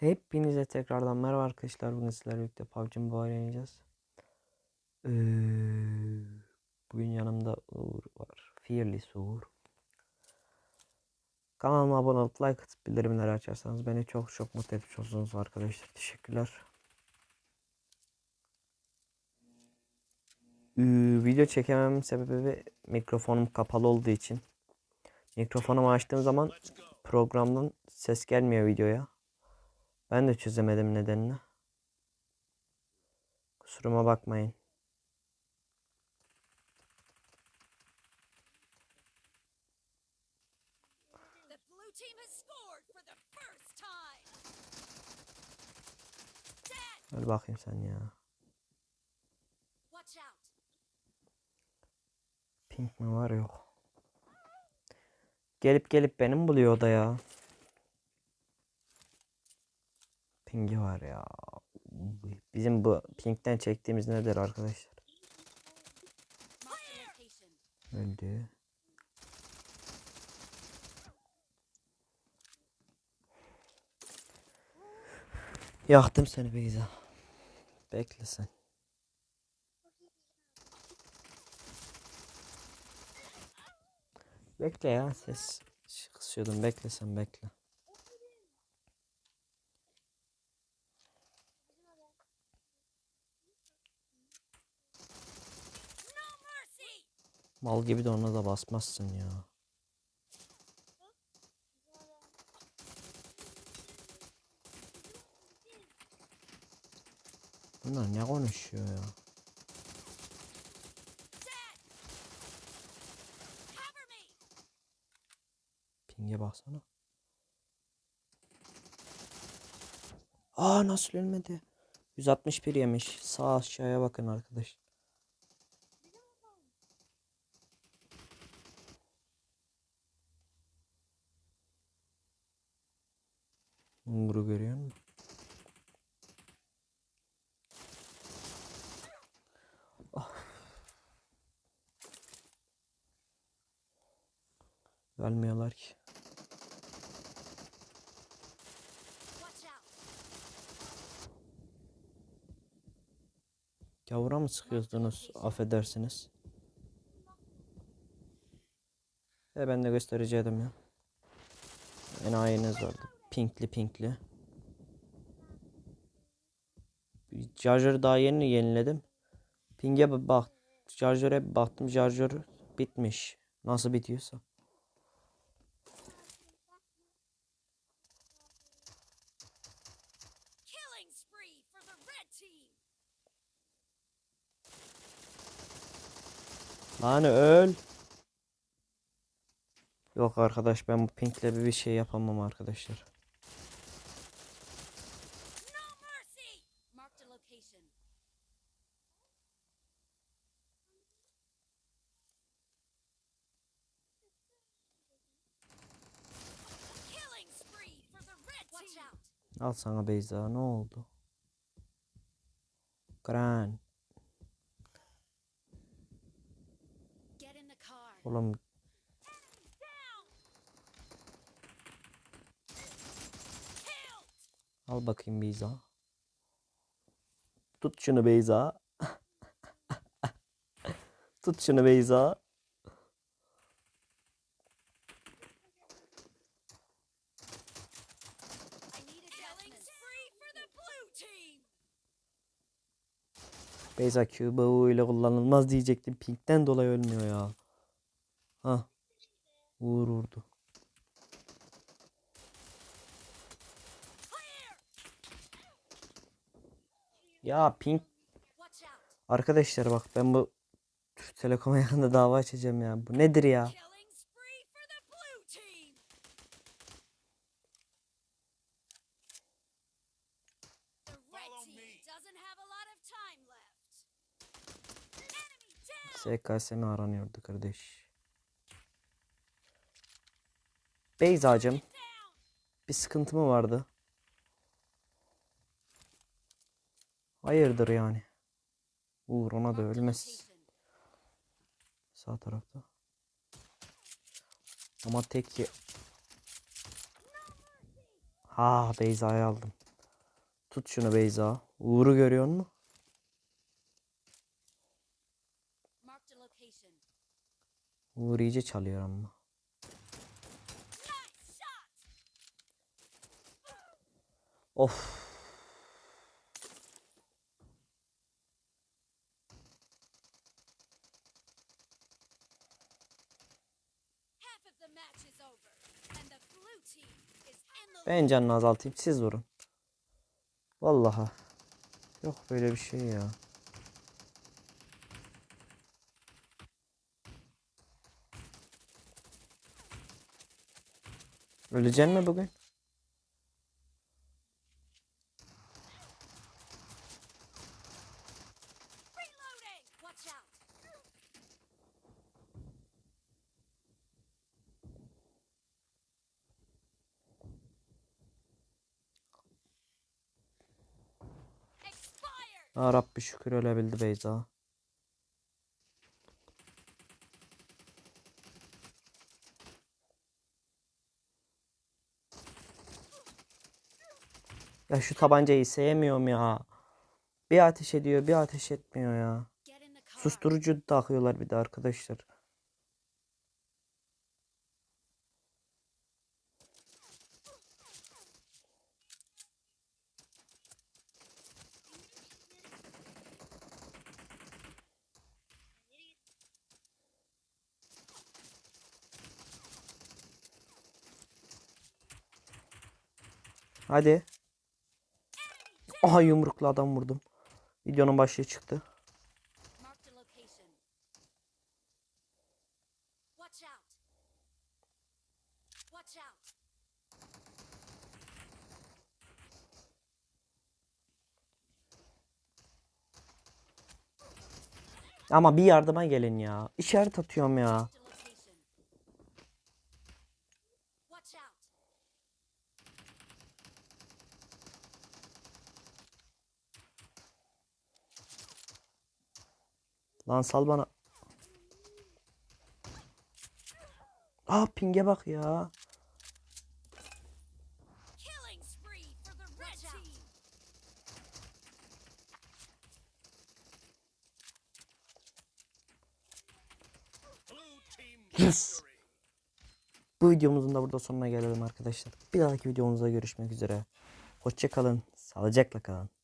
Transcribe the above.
Hepinize tekrardan merhaba arkadaşlar. Bugün sizlerle birlikte PUBG Mobile oynayacağız. Ee, bugün yanımda Uğur var. Fearless Uğur. Kanalıma abone olup like atıp bildirimleri açarsanız beni çok çok mutlu etmiş olursunuz arkadaşlar. Teşekkürler. Ee, video çekememin sebebi mikrofonum kapalı olduğu için. Mikrofonumu açtığım zaman programdan ses gelmiyor videoya. Ben de çözemedim nedenini. Kusuruma bakmayın. Öl bakayım sen ya. Pink mi var yok. Gelip gelip benim buluyor da ya. Pingi var ya. Bizim bu pinkten çektiğimiz nedir arkadaşlar? Öldü. Yaktım seni Beyza. Bekle sen. Bekle ya ses kısıyordum bekle sen bekle. Mal gibi de ona da basmazsın ya. Bunlar ne konuşuyor ya? Ping'e baksana. Aa nasıl ölmedi? 161 yemiş. Sağ aşağıya bakın arkadaş. Umuru görüyor musun? Ah. Ölmüyorlar ki. Gavura mı sıkıyorsunuz? Affedersiniz. E ben de göstereceğim ya. Enayiniz vardı. Pinkli pinkli. Charger'ı daha yeni yeniledim. Ping'e bak. Charger'e baktım. Charger bitmiş. Nasıl bitiyorsa. Lan öl. Yok arkadaş ben bu pinkle bir şey yapamam arkadaşlar. Al sana Beyza ne oldu? Gran. Oğlum al bakayım Beyza. Tut şunu Beyza. Tut şunu Beyza. Beyza Q ile kullanılmaz diyecektim. Pink'ten dolayı ölmüyor ya. Ha. Uğur vurdu. Ya Pink arkadaşlar bak ben bu Telekom'a yakında dava açacağım ya. Bu nedir ya? Enemy down. SKS mi aranıyordu kardeş? Beyzacığım Down. bir sıkıntı mı vardı? Hayırdır yani? Uğur ona da ölmez. Sağ tarafta. Ama tek ye... Ha Beyza'yı aldım. Tut şunu Beyza. Uğur'u görüyor musun? Team is in the Ben canını azaltayım siz vurun. Vallahi. Yok böyle bir şey ya. Öleceksin mi bugün? Ya Rabbi şükür ölebildi Beyza. Ya şu tabancayı sevmiyorum ya. Bir ateş ediyor, bir ateş etmiyor ya. Susturucu takıyorlar bir de arkadaşlar. Hadi. Aha yumruklu adam vurdum. Videonun başlığı çıktı. Ama bir yardıma gelin ya. İşaret atıyorum ya. Lan sal bana. Aa pinge bak ya. Yes. Bu videomuzun da burada sonuna gelelim arkadaşlar. Bir dahaki videomuzda görüşmek üzere. Hoşçakalın. Sağlıcakla kalın.